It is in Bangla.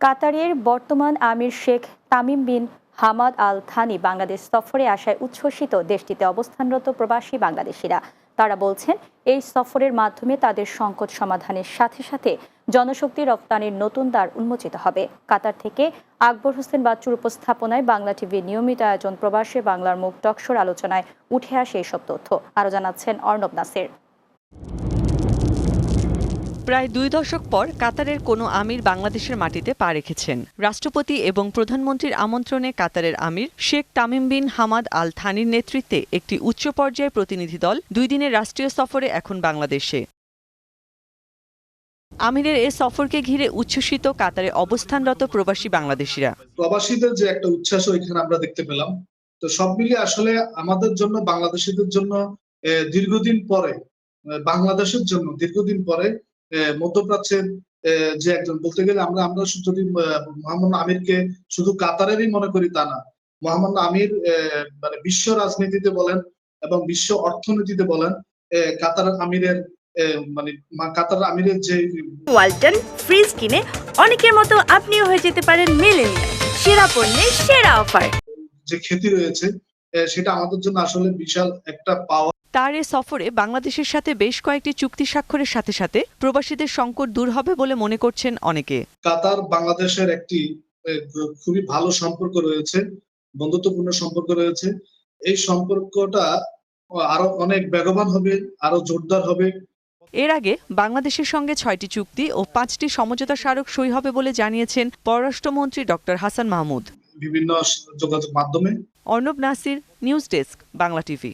কাতারের বর্তমান আমির Sheikh Tamim bin Hamad Al Thani Bangladesh সফরে আসায় উচ্ছ্বসিত দেশটিতে অবস্থানরত প্রবাসী বাংলাদেশিরা। তারা বলছেন, এই সফরের মাধ্যমে তাদের সংকট সমাধানের সাথে সাথে জনশক্তি রপ্তানির নতুন দ্বার উন্মোচিত হবে। কাতার থেকে আকবর হোসেন বাচ্চুর উপস্থাপনায় বাংলা টিভির নিয়মিত আয়োজন প্রবাসী বাংলার মুখ টকশোর আলোচনায় উঠে আসে এইসব তথ্য। আরও জানাচ্ছেন অর্ণব নাসির। প্রায় দুই দশক পর কাতারের কোনো আমির বাংলাদেশের মাটিতে পা রেখেছেন। রাষ্ট্রপতি এবং প্রধানমন্ত্রীর আমন্ত্রণে কাতারের আমির Sheikh Tamim bin Hamad Al থানির নেতৃত্বে একটি উচ্চ পর্যায়ের প্রতিনিধি দল দুই দিনের রাষ্ট্রীয় সফরে এখন বাংলাদেশে। আমিরের এ সফরকে ঘিরে উচ্ছ্বসিত কাতারে অবস্থানরত প্রবাসী বাংলাদেশিরা। প্রবাসীদের যে একটা উচ্ছ্বাস এখানে আমরা দেখতে পেলাম। তো সব মিলিয়ে আসলে আমাদের জন্য, বাংলাদেশিদের জন্য দীর্ঘদিন পরে বাংলাদেশের জন্য দীর্ঘদিন পরে মধ্যপ্রাচ্যের যে একজন। বলতে গেলে আমরা আমরা যদি মোহাম্মদ আমিরকে শুধু কাতারেরই মনে করি তা না। মোহাম্মদ আমির মানে বিশ্ব রাজনীতিতে বলেন এবং বিশ্ব অর্থনীতিতে বলেন কাতার আমিরের মানে কাতার আমিরের যে ওয়ালটন ফ্রিজ কিনে অনেকের মতো আপনিও হয়ে যেতে পারেন মেলেনিয়া সেরা পণ্যের সেরা অফার। যে খ্যাতি রয়েছে সেটা আমাদের জন্য আসলে বিশাল একটা পাওয়া তার এ সফরে বাংলাদেশের সাথে বেশ কয়েকটি চুক্তি স্বাক্ষরের সাথে সাথে প্রবাসীদের সংকট দূর হবে বলে মনে করছেন অনেকে। কাতার বাংলাদেশের একটি খুবই ভালো সম্পর্ক রয়েছে বন্ধুত্বপূর্ণ সম্পর্ক রয়েছে। এই সম্পর্কটা আরও অনেক বেগবান হবে আরও জোরদার হবে। এর আগে বাংলাদেশের সঙ্গে ছয়টি চুক্তি ও পাঁচটি সমঝোতা স্মারক সই হবে বলে জানিয়েছেন পররাষ্ট্রমন্ত্রী ডক্টর হাসান মাহমুদ। বিভিন্ন যোগাযোগ মাধ্যমে। Arnab Nasir news desk Bangla TV.